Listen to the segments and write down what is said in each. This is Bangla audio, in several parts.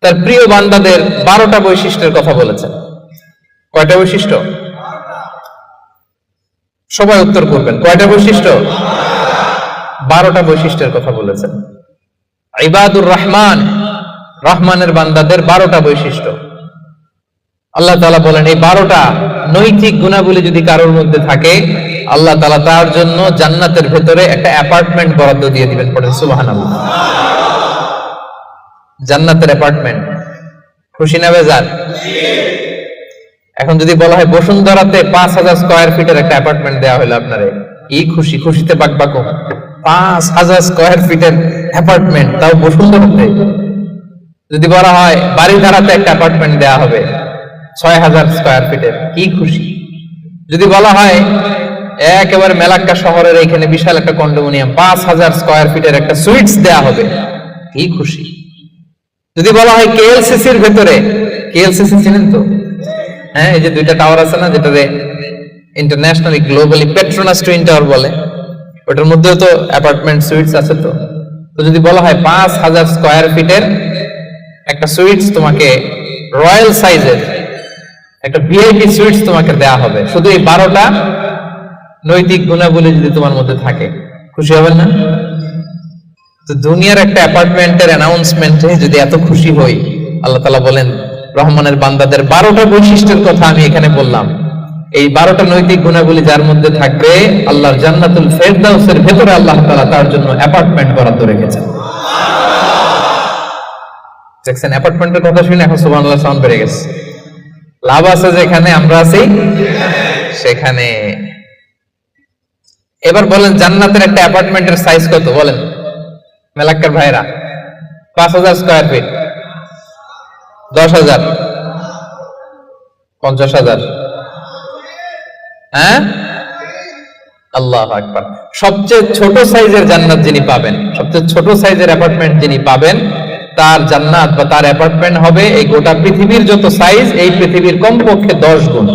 তার প্রিয় বান্দাদের বারোটা বৈশিষ্ট্যের কথা বলেছেন। কয়টা বৈশিষ্ট্য? সবাই উত্তর করবেন। কয়টা বৈশিষ্ট্য? বারোটা বৈশিষ্ট্যের কথা বলেছেন। ইবাদুর রহমান, রহমানের বান্দাদের বারোটা বৈশিষ্ট্য। আল্লাহ তালা বলেন, এই বারোটা নৈতিক গুণাবলী যদি কারোর মধ্যে থাকে, আল্লাহ তালা তার জন্য জান্নাতের ভেতরে একটা অ্যাপার্টমেন্ট বরাদ্দ দিয়ে দিবেন। পড়েন সুবাহান জান্নাতের অ্যাপার্টমেন্ট খুশি না বেজার? এখন যদি বলা হয় বসুন্ধরাতে পাঁচ হাজার স্কোয়ার ফিটের একটা অ্যাপার্টমেন্ট দেওয়া হলো আপনারে, কি খুশি? খুশিতে বাক বাকম পাঁচ হাজার স্কোয়ার ফিটের অ্যাপার্টমেন্ট তাও বসুন্ধরাতে? যদি বলা হয় বাড়ি ধারাতে একটা অ্যাপার্টমেন্ট দেওয়া হবে, ছয় হাজার স্কোয়ার ফিটের কি খুশি? যদি বলা হয় একেবারে মেলাক্কা শহরের এখানে বিশাল একটা কন্ডোমিনিয়াম পাঁচ হাজার স্কোয়ার ফিটের একটা সুইটস দেওয়া হবে, কি খুশি? যদি বলা হয় কেএলসিসির ভেতরে, কেএলসিসি চিনেন তো? হ্যাঁ এই যে দুইটা টাওয়ার আছে না, যেটাতে internationally globally Petronas twin tower বলে, ওটার মধ্যেও তো অ্যাপার্টমেন্ট সুইটস আছে তো। তো যদি বলা হয় পাঁচ হাজার স্কোয়ার ফিটের একটা সুইটস তোমাকে রয়্যাল সাইজের একটা ভিআইপি সুইটস তোমাকে দেয়া হবে। শুধু এই বারোটা নৈতিক গুণাবলী যদি তোমার মধ্যে থাকে, খুশি হবেন না? তো দুনিয়ার একটা অ্যাপার্টমেন্টের অ্যানাউন্সমেন্টে যদি এত খুশি হই, আল্লাহ তালা বলেন, রহমানের বান্দাদের বারোটা বৈশিষ্ট্যের কথা আমি এখানে বললাম। এই বারোটা নৈতিক গুণাবলী যার মধ্যে থাকবে, আল্লাহর জান্নাতুল ফেরদাউসের ভেতরে আল্লাহ তালা তার জন্য অ্যাপার্টমেন্ট বরাদ্দ রেখেছেন। দেখছেন, অ্যাপার্টমেন্টের কথা শুনে এখন সুবান আল্লাহ সাউন্ড বেড়ে গেছে। লাভ আছে যেখানে, আমরা আছি সেখানে। এবার বলেন, জান্নাতের একটা অ্যাপার্টমেন্টের সাইজ কত? বলেন। মেলাক্কার ভাইরা, পাঁচ হাজার স্কোয়ার ফিট দশ হাজার, পঞ্চাশ হাজার। হ্যাঁ? আল্লাহ আকবার। সবচেয়ে ছোট সাইজের জান্নাত যিনি পাবেন, সবচেয়ে ছোট সাইজের অ্যাপার্টমেন্ট যিনি পাবেন, তার জান্নাত বা তার অ্যাপার্টমেন্ট হবে এই গোটা পৃথিবীর যত সাইজ এই পৃথিবীর কমপক্ষে দশ গুণ।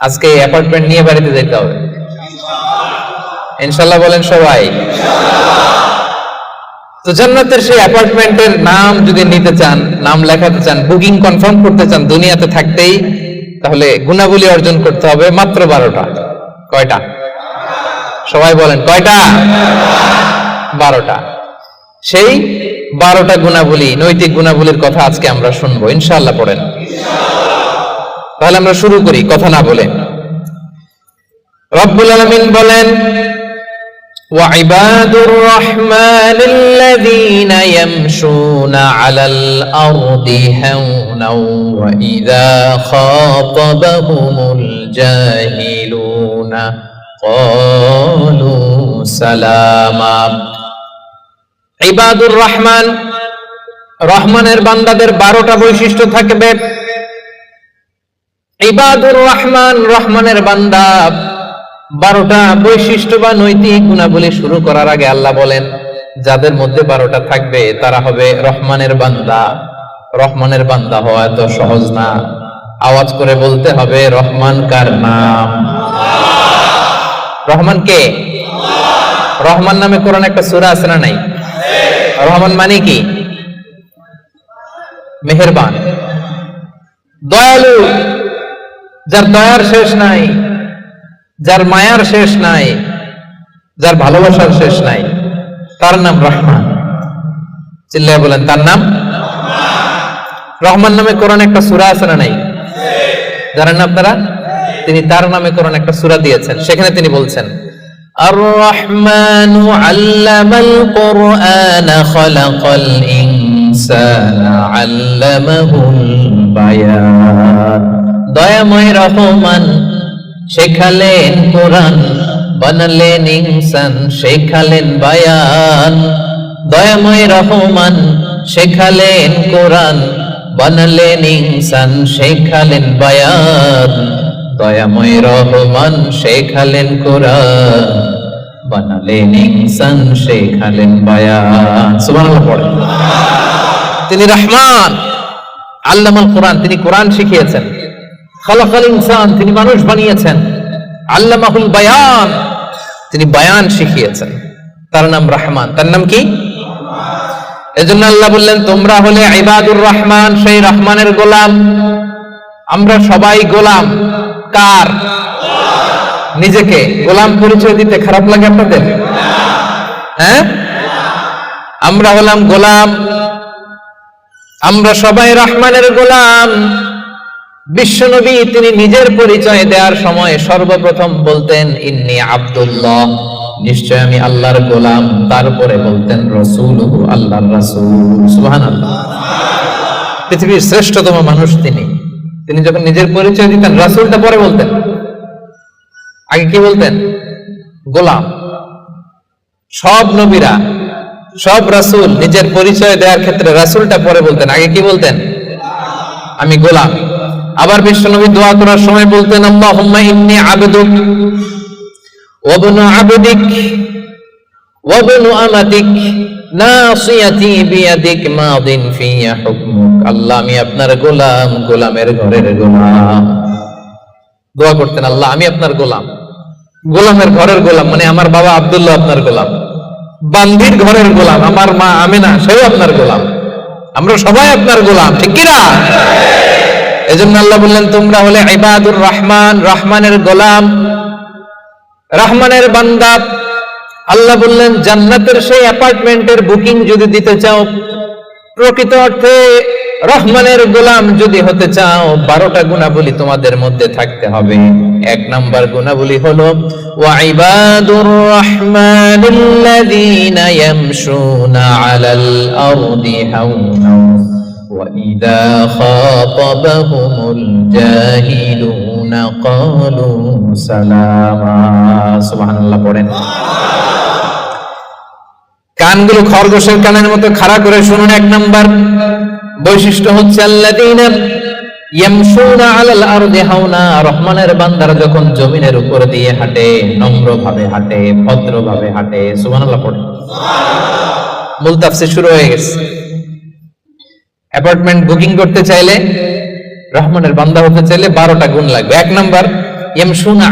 আজকে এই অ্যাপার্টমেন্ট নিয়ে বাড়িতে যেতে হবে। ইনশাল্লাহ বলেন সবাই। তো জান্নাতের সেই অ্যাপার্টমেন্টের নাম যদি নিতে চান, নাম লেখাতে চান, বুকিং কনফার্ম করতে চান দুনিয়াতে থাকতেই, তাহলে গুণাবলী অর্জন করতে হবে মাত্র বারোটা। কয়টা? সবাই বলেন, কয়টা? বারোটা। সেই বারোটা গুণাবলী, নৈতিক গুণাবলীর কথা আজকে আমরা শুনব। ইনশাল্লাহ পড়েন। তাহলে আমরা শুরু করি, কথা না বলে। রব্বুল আলামিন বলেন وعباد الرحمن الذين يمشون على الأرض هونا وإذا خاطبهم الجاهلون قالوا سلاما ইবাদুর রহমান রহমানের বান্দাদের বারোটা বৈশিষ্ট্য থাকবে ইবাদুর রহমান রহমানের বান্দা বারোটা বৈশিষ্ট্য বা নৈতিক গুণাবলী শুরু করার আগে আল্লাহ বলেন, যাদের মধ্যে বারোটা থাকবে, তারা হবে রহমানের বান্দা। রহমানের বান্দা হওয়া এত সহজ না। আওয়াজ করে বলতে হবে, রহমান কার নাম? রহমান কে? রহমান নামে কোরআন একটা সুরা আছে না নাই? রহমান মানে কি? মেহেরবান। দয়ালু, যার দয়ার শেষ নাই যার মায়ার শেষ নাই, যার ভালোবাসার শেষ নাই, তার নাম রহমান। চিল্লাই বলেন, তার নাম রহমান নামে কোরআন একটা সুরা আছে না নাই? জানেন না আপনারা? তিনি তার নামে কোরআন একটা সুরা দিয়েছেন, সেখানে তিনি বলছেন দয়াময় রহমান শেখালেন কোরআন, বানালেন ইনসান, শেখালেন বায়ান। দয়াময় রহমান, শেখালেন কোরআন, বানালেন ইনসান, শেখালেন বায়ান। দয়াময় রহমান, শেখালেন কোরআন, বানালেন ইনসান, শেখালেন বায়ান। সুবহানাল্লাহ তিনি রহমান, আল্লামাল কোরআন, তিনি কোরআন শিখিয়েছেন। খালাকাল ইনসান, তিনি মানুষ বানিয়েছেন। আল্লামাহুল বায়ান, তিনি বায়ান শিখিয়েছেন। তার নাম রহমান। তার নাম কি? এজন্য আল্লাহ বললেন, তোমরা হলে ইবাদুর রহমান, সেই রহমানের গোলাম। আমরা সবাই গোলাম। কার? নিজেকে। গোলাম পরিচয় দিতে খারাপ লাগে আপনাদের? হ্যাঁ? আমরা হলাম গোলাম। আমরা সবাই রহমানের গোলাম। বিশ্বনবী তিনি নিজের পরিচয় দেওয়ার সময় সর্বপ্রথম বলতেন, ইন্নি আব্দুল্লাহ। নিশ্চয় আমি আল্লাহর গোলাম। তারপরে বলতেন রসুল। আল্লাহর পৃথিবীর শ্রেষ্ঠতম মানুষ তিনি। তিনি যখন নিজের পরিচয় দিতেন, রাসূলটা পরে বলতেন। আগে কি বলতেন? গোলাম। সব নবীরা, সব রাসূল নিজের পরিচয় দেওয়ার ক্ষেত্রে রাসূলটা পরে বলতেন। আগে কি বলতেন? আমি গোলাম। আবার বিশ্বনবী দোয়া করার সময় বলতেন ঘরের গোলাম মানে আমার বাবা আব্দুল্লাহ আপনার গোলাম। বান্দির ঘরের গোলাম, আমার মা আমিনা, সেও আপনার গোলাম। আমরা সবাই আপনার গোলাম, ঠিক কিনা? এজন্য আল্লাহ বললেন, তোমরা হলে ইবাদুর রহমান, রহমানের গোলাম, রহমানের বান্দা। আল্লাহ বললেন, জান্নাতের সেই অ্যাপার্টমেন্টের বুকিং যদি দিতে চাও, প্রকৃত অর্থে রহমানের গোলাম যদি হতে চাও, বারোটা গুণাবলী তোমাদের মধ্যে থাকতে হবে। এক নাম্বার গুণাবলী হলো ওয়াইবাদুর হাওনা وإذا خاطبهم الجاهلون قالوا سلاما سبحان الله পড়েন কানগুলো খরগোশের কানের মতো খাড়া করে শুনুন এক নাম্বার বৈশিষ্ট্য হচ্ছে আল্লাযীনা ইয়ামশুনা আলাল আরদি হাওনা রহমানের বান্দারা যখন জমিনের উপর দিয়ে হাঁটে নম্রভাবে হাঁটে ভদ্রভাবে হাঁটে সুবহানাল্লাহ পড়ে মূল তাফসীর শুরু হয়ে গেছে অ্যাপার্টমেন্ট বুকিং করতে চাইলে রহমানের বান্দা হতে চাইলে বারোটা গুণ লাগবে। এক নাম্বার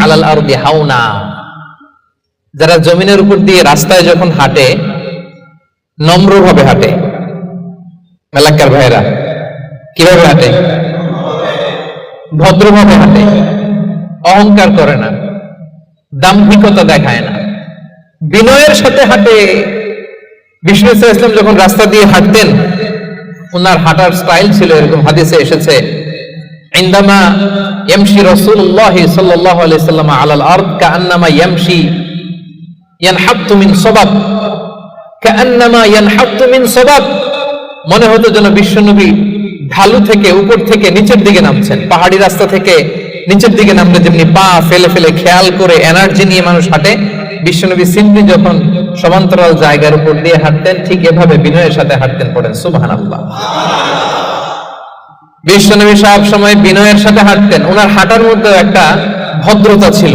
আলাল আরদি যারা জমিনের উপর দিয়ে রাস্তায় যখন হাঁটে, নম্রভাবে হাঁটে। এলাকার ভাইরা কীভাবে হাঁটে? ভদ্রভাবে হাঁটে। অহংকার করে না। দাম্ভিকতা দেখায় না। বিনয়ের সাথে হাঁটে। বিষ্ণু ইসলাম যখন রাস্তা দিয়ে হাঁটতেন ওনার হাঁটার স্টাইল ছিল এরকম, হাদিসে এসেছে, ইন্দামা আলাল ইয়ানহাত্তু মিন ইয়ানহাত্তু মিন মনে হতো যেন বিশ্বনবী ঢালু থেকে উপর থেকে নিচের দিকে নামছেন, পাহাড়ি রাস্তা থেকে নিচের দিকে নামলে যেমনি পা ফেলে ফেলে খেয়াল করে এনার্জি নিয়ে মানুষ হাঁটে, বিশ্বনবী সিম্পলি যখন সমান্তরাল জায়গার উপর দিয়ে হাঁটতেন, ঠিক এভাবে বিনয়ের সাথে হাঁটতেন পড়েন, সুবহানাল্লাহ। বিশ্বনবী সব সময় বিনয়ের সাথে হাঁটতেন, ওনার হাঁটার মধ্যে একটা ভদ্রতা ছিল,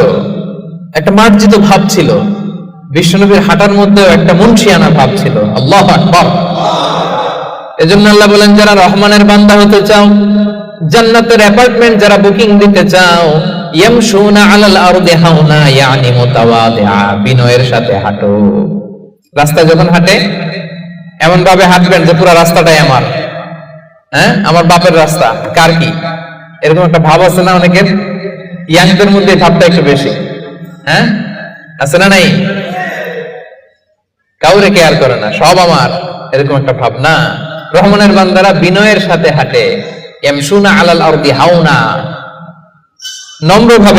একটা মার্জিত ভাব ছিল। বিশ্বনবীর হাঁটার মধ্যেও একটা মুন্সিয়ানা ভাব ছিল, আল্লাহ আকবার। এজন্য আল্লাহ বলেন, যারা রহমানের বান্দা হতে চাও, জান্নাতের অ্যাপার্টমেন্ট যারা বুকিং দিতে চাও, ইয়ামশুনা আলাল আরদি হাওনা ইয়ানি মুতাওয়াদিআ বিনয়ের সাথে হাঁটো। রাস্তা যখন হাঁটে এমন ভাবে হাঁটবেন যে পুরো রাস্তাটাই আমার। হ্যাঁ? আমার বাপের রাস্তা। কার কি? এরকম একটা ভাব আছে না অনেকের? ইয়াংদের মধ্যে ভাবটা একটু বেশি। হ্যাঁ? আছে না নাই? কাউরে কেয়ার করে না, সব আমার। এরকম একটা ভাব না। রহমানের বান্দারা বিনয়ের সাথে হাঁটে। এমসুনা আলাল আরদি হাওনা। নম্রভাবে